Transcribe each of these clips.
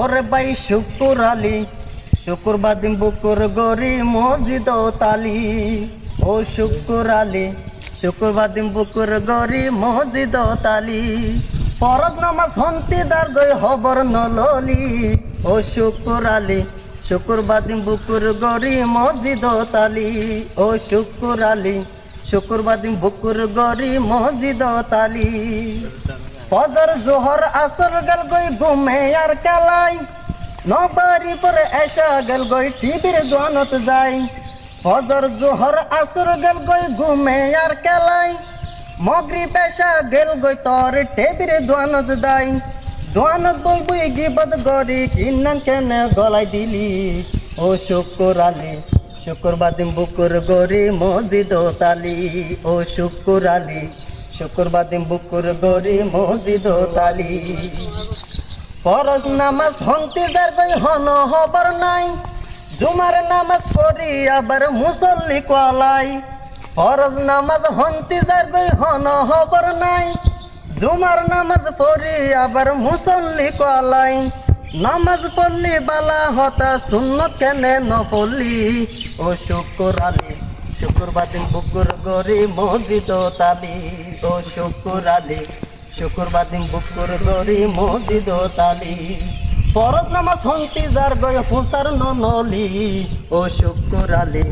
ওরে বাই শুকুর আলী, শুকুর বাদিম বুকুর গরি মসজিদ তালি। ও শুকুর আলী, শুকুর বাদিম বুকুর গরি মসজিদ তালি। পরজ নামাজ হন্তি দার গই হবর নললি। ও শুকুর আলী, শুকুর বাদিম বুকুর গরি মসজিদ তালি। ও শুকুর আলী, শুকুর বাদিম বুকুর গরি মসজিদ তালি। ফজর জোহর আসর গেল গই ঘুমে আর কালাই। নবারি পরে এসা গেল গই টিভির দোয়ানত যাই। ফজর জোহর আসর গেল গই ঘুমে আর কালাই। মগরি পেশা গেল গই তোর টেবির দোয়ানত যাই। দোয়ানত বই বই গিবদ গরি কিন্নান কেনে গলাই দিলি। ও শুকুর আলী, শুকুর বাদিম বুকুর গরি মসজিদ তালি। ও শুকুর আলী শুকুর বাদিম বুকুর গরি মসজিদ তালি। ফরজ নামাজ হন্তি যার গই হন হবর নাই। জুমার নামাজ পড়ি আবার মুসল্লি কোয়ালাই। ফরজ নামাজ হন্তি যার গই হন হবর নাই। জুমার নামাজ পড়ি আবার মুসল্লি কোয়ালাই। নামাজ পড়লি বালা হতা, সুন্নত কেনে নপড়লি। ও শুকুর আলী শুকুর বাদিন বুকুর গরি মসজিদ তালি, ও শুকুর আলী। শুকুর বাদিন বুকুর গরি মসজিদ তালি। ফরজ নামাজ হন্তি যার গয় ফুসার নলি ও শুকুর আলী।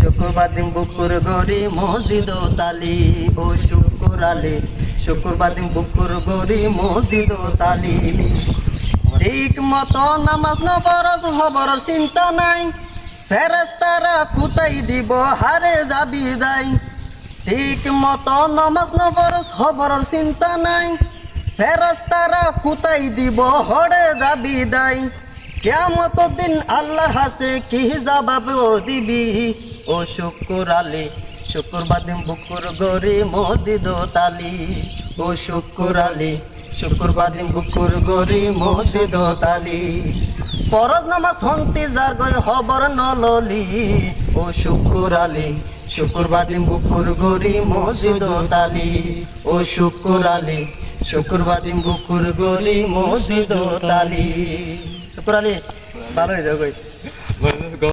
শুকুর বাদিন বুকুর গরি মসজিদ তালি, ও শুকুর আলী। শুকুর বাদিন বুকুর গরি মসজিদ তালি। ঠিক মতো নামাজ ন ফরজ, হবর চিন্তা নাই। ফেরেস্তারা কুতাই দিব হারে যাবি যাই। ঠিক মতো নামাজ ন ফরজ হবর চিন্তা নাই। ফেরেস্তারা কুতাই দিব হরে যাবি দাই কেমত দিন আল্লাহর হাসে কি জবাব দিবি? ও শুকুর আলী শুকুর বাদিম বুকুর গরি মসজিদ তালি। ও শুকুর আলী শুকুর বাদিম বুকুর গরি মসজিদ তালি। ফরজ নামাজ হন্তি যার গই হবর নললি। ও শুকুর আলী, শুকুর বাদিম বুকুর গরি মসজিদ তালি। ও শুকুর আলী, শুকুর বাদিম বুকুর গরি মসজিদ তালি। শুকুর আলী, ভালো হয়ে যাও